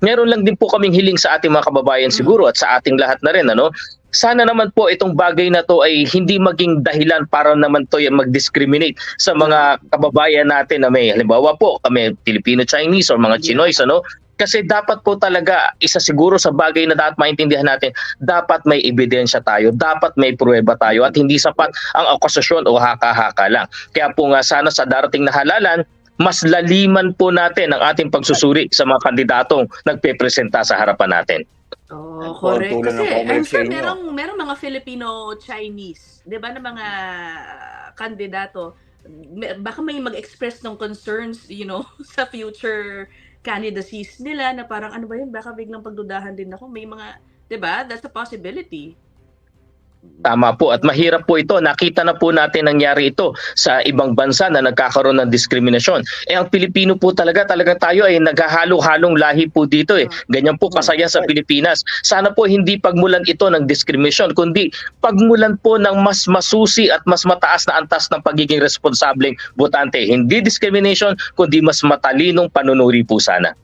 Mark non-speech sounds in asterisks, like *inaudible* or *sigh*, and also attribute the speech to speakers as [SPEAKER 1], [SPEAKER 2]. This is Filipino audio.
[SPEAKER 1] meron lang din po kaming hiling sa ating mga kababayan siguro at sa ating lahat na rin ano. Sana naman po itong bagay na to ay hindi maging dahilan para naman to yung mag-discriminate sa mga kababayan natin na may halimbawa po kami Filipino-Chinese or mga Chinois ano. Kasi dapat po talaga isa siguro sa bagay na dapat maintindihan natin, dapat may ebidensya tayo, dapat may pruweba tayo at hindi sapat ang akusasyon o haka-haka lang. Kaya po nga sana sa darating na halalan, mas laliman po natin ang ating pagsusuri sa mga kandidatong nagpepresenta sa harapan natin.
[SPEAKER 2] Oh, correct. Kasi I'm sure merong, merong mga Filipino-Chinese, di ba, na mga kandidato, baka may mag-express ng concerns, you know, *laughs* sa future candidacies nila na parang ano ba yun, baka biglang pagdudahan din ako. May mga, di ba, that's a possibility.
[SPEAKER 1] Tama po at mahirap po ito. Nakita na po natin nangyari ito sa ibang bansa na nagkakaroon ng diskriminasyon. Eh ang Pilipino po talaga, talaga tayo ay naghahalo-halong lahi po dito eh. Ganyan po kasaya sa Pilipinas. Sana po hindi pagmulan ito ng diskriminasyon, kundi pagmulan po ng mas masusi at mas mataas na antas ng pagiging responsableng botante. Hindi discrimination, kundi mas matalinong panunuri po sana.